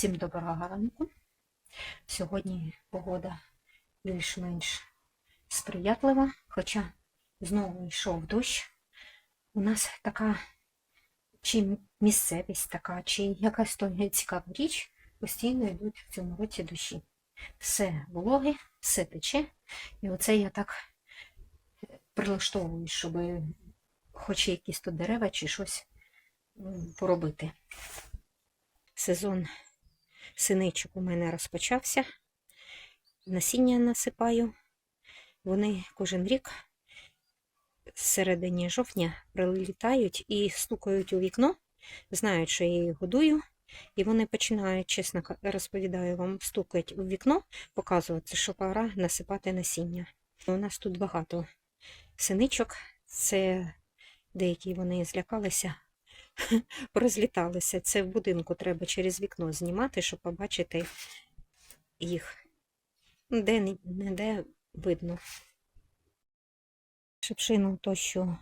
Всім доброго ранку. Сьогодні погода більш-менш сприятлива, хоча знову йшов дощ. У нас така чи місцевість така, чи якась то цікава річ, постійно йдуть в цьому році дощі. Все вологе, все тече. І оце я так прилаштовую, щоб хоч якісь тут дерева чи щось поробити. Сезон синичок у мене розпочався. Насіння насипаю. Вони кожен рік з середині жовтня прилітають і стукають у вікно, знають, що я їх годую, і вони починають, чесно розповідаю вам, стукати у вікно, показувати, що пора насипати насіння. У нас тут багато синичок, це деякі вони злякалися, порозліталися. Це в будинку треба через вікно знімати, щоб побачити їх. Де не де видно. Шипшину то, що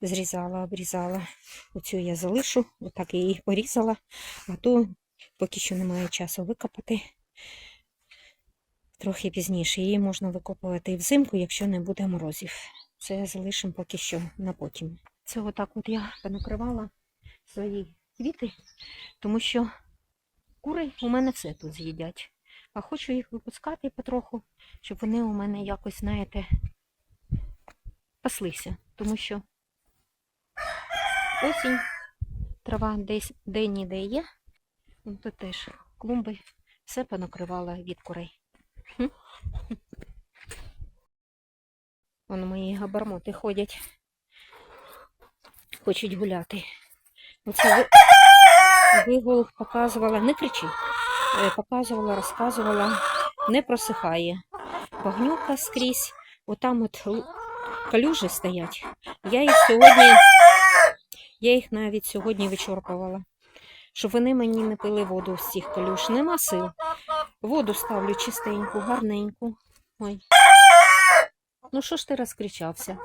зрізала, обрізала. Оцю я залишу, отак її порізала, а ту поки що немає часу викопати. Трохи пізніше. Її можна викопувати і взимку, якщо не буде морозів. Це залишимо поки що на потім. Це отак от я понакривала свої квіти, тому що кури у мене все тут з'їдять. А хочу їх випускати потроху, щоб вони у мене якось, знаєте, паслися. Тому що осінь, трава десь де-ніде є. Ну, Тут теж клумби, все понакривала від курей. Вон мої габармоти ходять, хочуть гуляти. Оце вигул показувала, не кричи, е, показувала, розказувала, не просихає. Багнюка скрізь, отам от калюжі стоять. Я їх сьогодні, я їх навіть сьогодні вичорпувала, щоб вони мені не пили воду з цих калюж. Нема сил. Воду ставлю чистеньку, гарненьку. Ой. Ну що ж ти розкричався?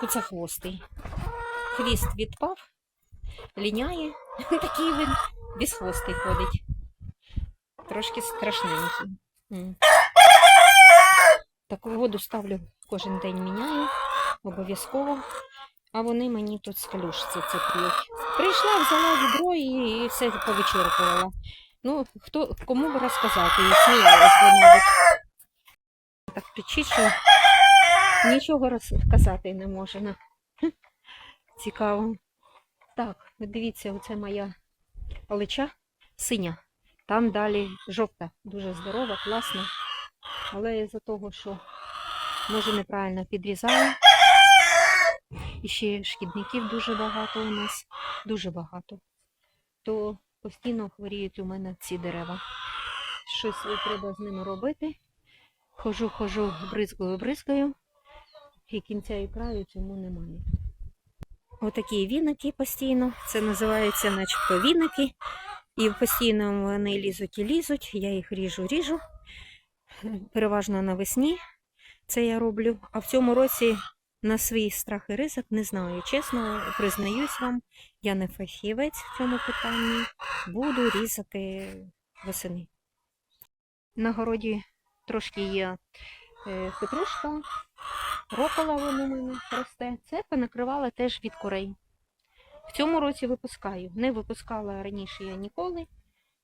Куцехвостий. Хвіст відпав, ліняє. Такий він безхвостий ходить. Трошки страшненький. Таку воду ставлю кожен день міняю, обов'язково. А вони мені тут з калюшці це. Прийшла, взяла відро і, все повичерпувала. Ну, хто, кому б розказати, і сміялась би, мабуть. Так кричить, що нічого розказати не можна. Цікаво. Так, от дивіться, оце моя алича синя. Там далі жовта, дуже здорова, класна. Але із-за того, що може неправильно підрізаю. І ще шкідників дуже багато у нас, дуже багато. То постійно хворіють у мене ці дерева. Щось треба з ними робити. Хожу, хожу, бризкаю, бризкаю. І кінця і краю цьому немає. Отакі віники постійно. Це називається начебто віники. І постійно вони лізуть і лізуть. Я їх ріжу, ріжу. Переважно навесні це я роблю. А в цьому році на свій страх і ризик не знаю. Чесно, признаюсь вам, я не фахівець в цьому питанні. Буду різати восени. На городі трошки є е, петрушка, рокола вон у мене росте. Це понакривала теж від курей. В цьому році випускаю. Не випускала раніше я ніколи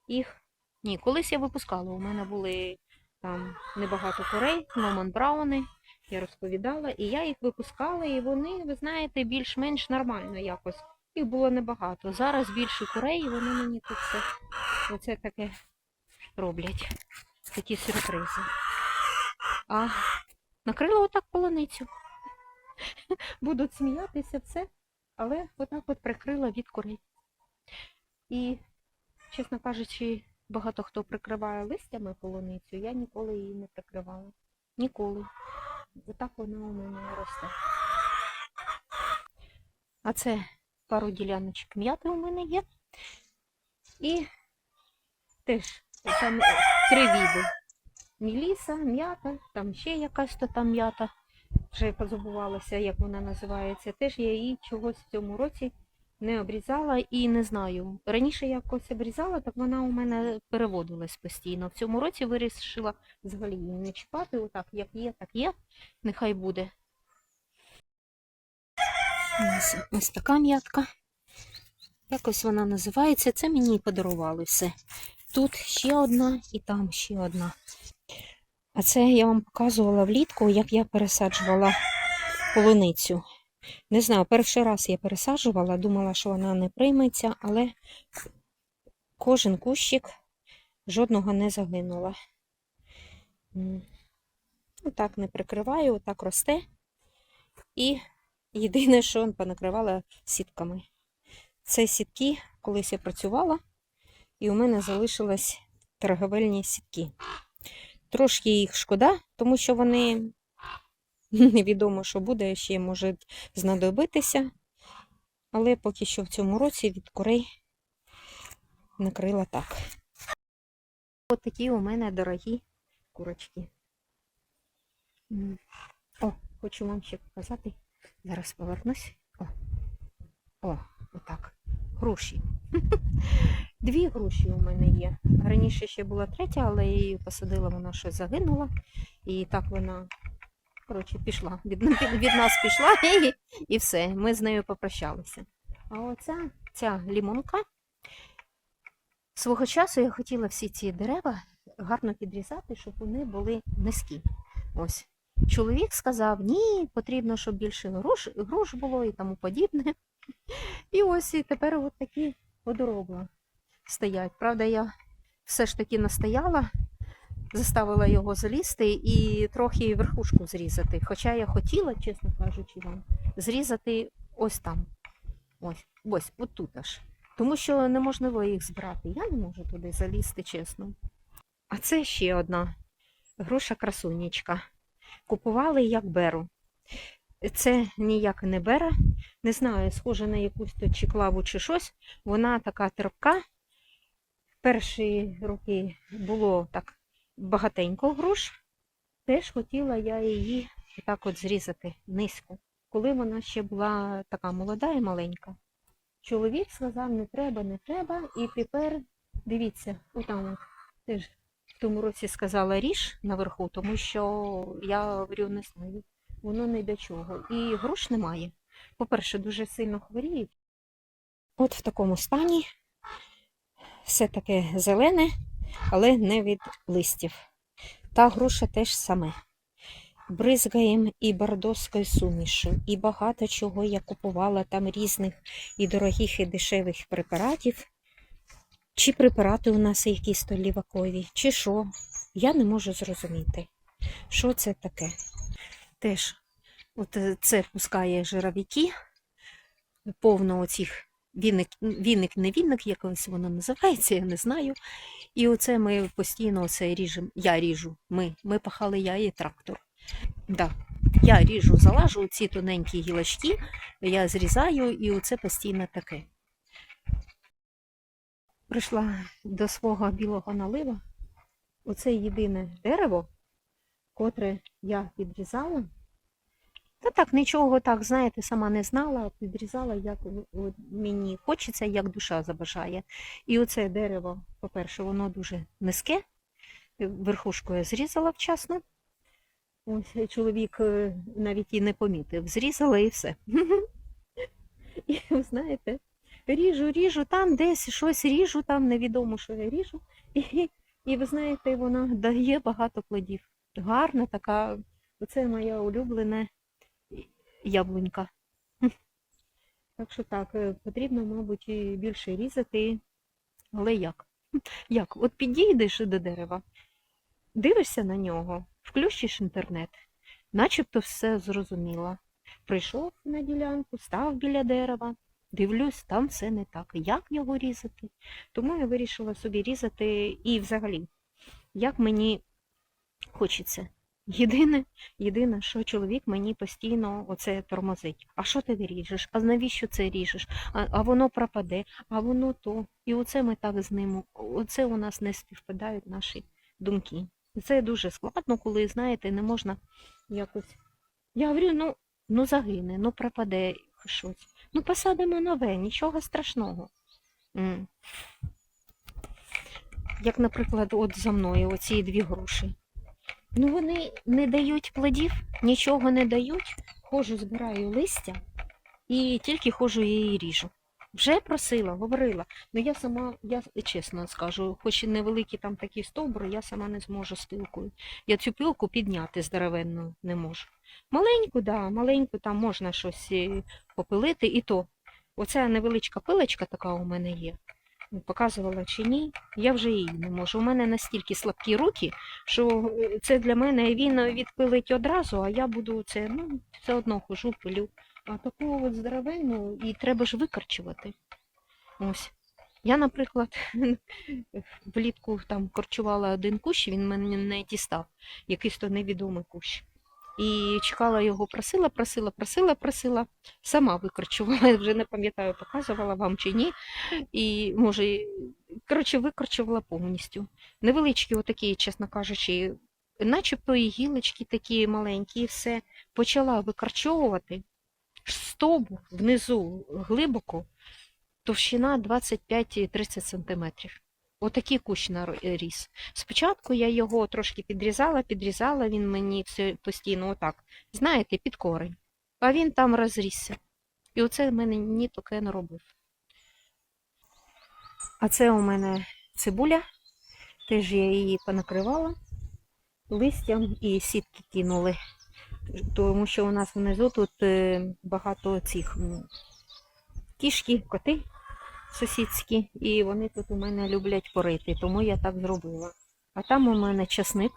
їх. Ні, колись я випускала. У мене були там небагато курей, Номан Брауни. Я розповідала, і я їх випускала, і вони, ви знаєте, більш-менш нормально якось. Їх було небагато. Зараз більше курей, і вони мені тут все оце таке роблять. Такі сюрпризи. А накрила отак полуницю. Будуть сміятися все, але отак от прикрила від курей. І, чесно кажучи, багато хто прикриває листями полуницю, я ніколи її не прикривала. Ніколи. Отак вона у мене росте. А це пару діляночок м'яти у мене є. І теж там три віди. Міліса, м'ята, там ще якась то там м'ята. Вже позабувалася, як вона називається. Теж я її чогось в цьому році не обрізала і не знаю. Раніше я якось обрізала, так вона у мене переводилась постійно. В цьому році вирішила взагалі її не чіпати. Отак, як є, так є. Нехай буде. Ось, ось така м'ятка. Якось вона називається. Це мені подарували все. Тут ще одна і там ще одна. А це я вам показувала влітку, як я пересаджувала полуницю. Не знаю, перший раз я пересаджувала, думала, що вона не прийметься, але кожен кущик жодного не загинула. Отак не прикриваю, отак росте. І єдине, що понакривала сітками. Це сітки, колись я працювала, і у мене залишились торговельні сітки. Трошки їх шкода, тому що вони невідомо, що буде, ще можуть знадобитися. Але поки що в цьому році від курей накрила так. Ось такі у мене дорогі курочки. О, хочу вам ще показати. Зараз повернусь. О, О отак. Груші. Дві груші у мене є. Раніше ще була третя, але її посадила, вона щось загинула. І так вона, коротше, пішла. Від, від нас пішла і, і все. Ми з нею попрощалися. А оця ця лімонка. Свого часу я хотіла всі ці дерева гарно підрізати, щоб вони були низькі. Ось. Чоловік сказав, ні, потрібно, щоб більше груш, груш було і тому подібне. І ось і тепер от такі водоробла стоять. Правда, я все ж таки настояла, заставила його залізти і трохи верхушку зрізати. Хоча я хотіла, чесно кажучи, вам, зрізати ось там. Ось, ось, от тут аж. Тому що неможливо їх збирати. Я не можу туди залізти, чесно. А це ще одна груша красунечка. Купували як беру. Це ніяк не бера. Не знаю, схоже на якусь тут чи клаву, чи щось. Вона така терпка. Перші роки було так багатенько груш. Теж хотіла я її так от зрізати низько, коли вона ще була така молода і маленька. Чоловік сказав, не треба, не треба. І тепер, дивіться, отам теж в тому році сказала ріж наверху, тому що я говорю, не знаю, воно не до чого. І груш немає. По-перше, дуже сильно хворіють. От в такому стані все таке зелене, але не від листів. Та груша теж саме. Бризгаєм і бордоською сумішу, і багато чого я купувала там різних і дорогих, і дешевих препаратів. Чи препарати у нас якісь то лівакові, чи що. Я не можу зрозуміти, що це таке. Теж от е, це пускає жировики, повно оцих віник, віник, не віник, якось воно називається, я не знаю. І оце ми постійно оце ріжемо. Я ріжу. Ми, ми пахали я і трактор. Да. Я ріжу, залажу ці тоненькі гілочки, я зрізаю, і оце постійно таке. Прийшла до свого білого налива. Оце єдине дерево, котре я підрізала. Та так, нічого так, знаєте, сама не знала, підрізала, як мені хочеться, як душа забажає. І оце дерево, по-перше, воно дуже низьке. Верхушку я зрізала вчасно. Ось чоловік е, навіть і не помітив. Зрізала і все. І знаєте, ріжу, ріжу, там десь щось ріжу, там невідомо, що я ріжу. І, і ви знаєте, вона дає багато плодів. Гарна така, оце моя улюблена яблунька. Так що так, е, потрібно, мабуть, більше різати. Але як? Як? От підійдеш до дерева, дивишся на нього, включиш інтернет, начебто все зрозуміло. Прийшов на ділянку, став біля дерева, дивлюсь, там все не так. Як його різати? Тому я вирішила собі різати і взагалі, як мені хочеться. Єдине, єдине, що чоловік мені постійно оце тормозить. А що ти ріжеш? А навіщо це ріжеш? А, а воно пропаде, а воно то. І оце ми так з ним. Оце у нас не співпадають наші думки. Це дуже складно, коли, знаєте, не можна якось. Я говорю, ну, ну загине, ну пропаде щось. Ну, посадимо нове, нічого страшного. Як, наприклад, от за мною оці дві груші. Ну, вони не дають плодів, нічого не дають. Хожу, збираю листя і тільки хожу її ріжу. Вже просила, говорила. Ну я сама, я чесно скажу, хоч і невеликі там такі стовбури, я сама не зможу з пилкою. Я цю пилку підняти здоровенну не можу. Маленьку, да, маленьку там можна щось е, попилити, і то. Оця невеличка пилочка така у мене є. Показувала чи ні, я вже її не можу. У мене настільки слабкі руки, що е, це для мене він відпилить одразу, а я буду це, ну, все одно хожу, пилю. А таку от здоровенну і треба ж викорчувати. Ось. Я, наприклад, влітку там корчувала один кущ, він мене не дістав, якийсь то невідомий кущ. І чекала його, просила, просила, просила, просила. Сама викорчувала, вже не пам'ятаю, показувала вам чи ні. І може, коротше, викорчувала повністю. Невеличкі, отакі, чесно кажучи, начебто і гілочки такі маленькі, і все. Почала викорчовувати стовбур внизу глибоко, товщина 25-30 см. Отакий кущ наріс. Спочатку я його трошки підрізала, підрізала, він мені все постійно отак, знаєте, під корень. А він там розрісся. І оце в мене ні таке не робив. А це у мене цибуля. Теж я її понакривала листям і сітки кинули тому що у нас внизу тут е, багато цих кішки, коти сусідські, і вони тут у мене люблять порити, тому я так зробила. А там у мене часник.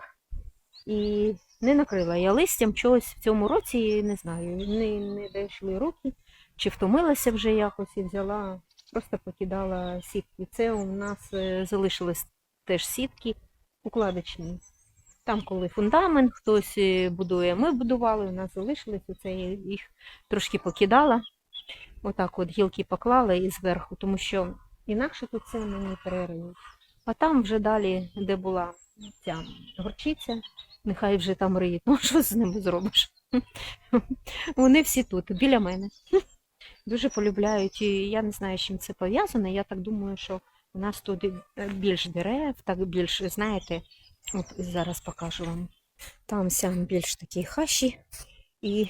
І не накрила я листям чогось в цьому році, не знаю, не, не дійшли руки, чи втомилася вже якось і взяла, просто покидала сітки. Це у нас е, залишились теж сітки укладочні. Там, коли фундамент хтось е, будує, ми будували, у нас залишились, оце я їх трошки покидала. Отак от гілки поклала і зверху, тому що інакше тут це мені перериють. А там вже далі, де була ця горчиця, нехай вже там риють. Ну, що з ними зробиш? Вони всі тут, біля мене. Дуже полюбляють. І я не знаю, з чим це пов'язано. Я так думаю, що у нас тут е, більш дерев, так більш, знаєте, От зараз покажу вам. Там сям більш такі хащі, і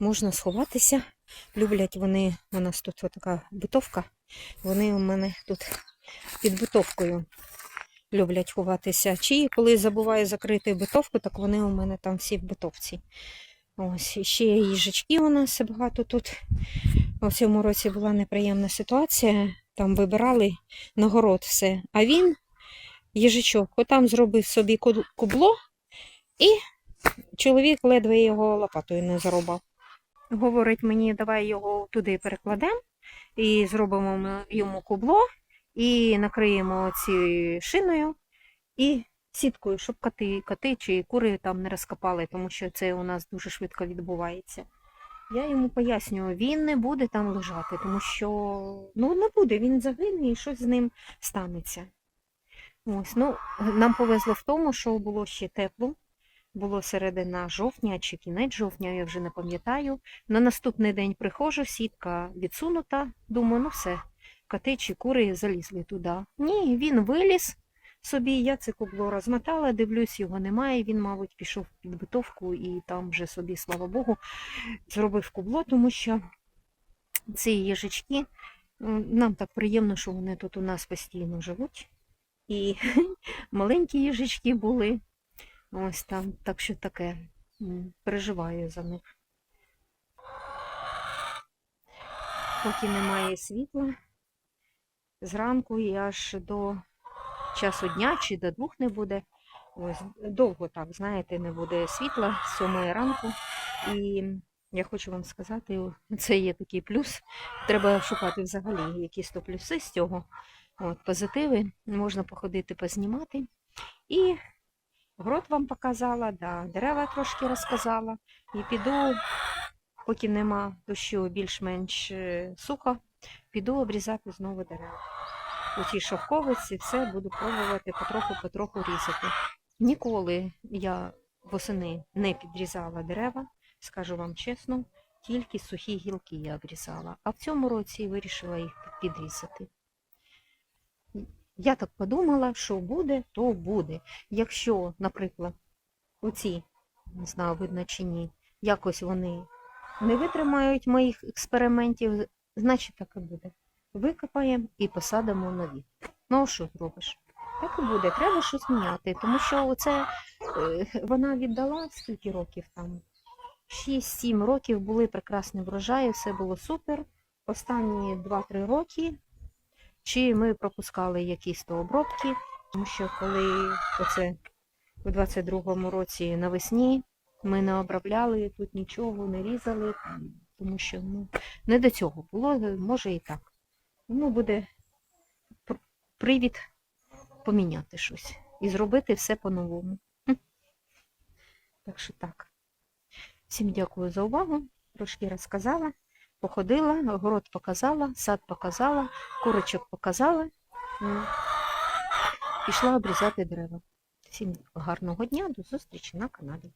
можна сховатися. Люблять вони, у нас тут така битовка, вони у мене тут під битовкою люблять ховатися. Чи коли забуваю закрити битовку, так вони у мене там всі в битовці. Ось, і ще їжачки у нас багато тут. У цьому році була неприємна ситуація. Там вибирали на город все. А він їжачок. Отам зробив собі кубло, і чоловік ледве його лопатою не зарубав. Говорить мені, давай його туди перекладемо і зробимо йому кубло, і накриємо ці шиною і сіткою, щоб коти, коти чи кури там не розкопали, тому що це у нас дуже швидко відбувається. Я йому пояснюю, він не буде там лежати, тому що ну не буде, він загине і щось з ним станеться. Ось, ну, нам повезло в тому, що було ще тепло. Було середина жовтня чи кінець жовтня, я вже не пам'ятаю. На наступний день приходжу, сітка відсунута. Думаю, ну все, коти чи кури залізли туди. Ні, він виліз собі, я це кубло розмотала, дивлюсь, його немає. Він, мабуть, пішов під битовку і там вже собі, слава Богу, зробив кубло, тому що ці їжачки, нам так приємно, що вони тут у нас постійно живуть. І маленькі їжачки були. Ось там, так що таке. Переживаю за них. Поки немає світла, зранку і аж до часу дня чи до двох не буде. Ось довго так, знаєте, не буде світла з сьомої ранку. І я хочу вам сказати, це є такий плюс. Треба шукати взагалі якісь то плюси з цього. От, позитиви, можна походити, познімати. І грот вам показала, да, дерева трошки розказала. І піду, поки нема дощу більш-менш е, сухо, піду обрізати знову дерева. Оці шовковиці, все буду пробувати потроху-потроху різати. Ніколи я восени не підрізала дерева, скажу вам чесно. тільки сухі гілки я обрізала, а в цьому році вирішила їх підрізати. Я так подумала, що буде, то буде. Якщо, наприклад, оці, не знаю, видно чи ні, якось вони не витримають моїх експериментів, значить так і буде. Викопаємо і посадимо нові. Ну, що зробиш? Так і буде, треба щось міняти, тому що оце е, вона віддала скільки років там? 6-7 років були прекрасні врожаї, все було супер. Останні 2-3 роки чи ми пропускали якісь то обробки, тому що коли оце у 22-му році навесні ми не обробляли тут нічого, не різали, тому що ну, не до цього було, може і так. Тому буде привід поміняти щось і зробити все по-новому. Так що так. Всім дякую за увагу. Трошки розказала, походила, город показала, сад показала, курочок показала. Пішла обрізати дерева. Всім гарного дня, до зустрічі на каналі.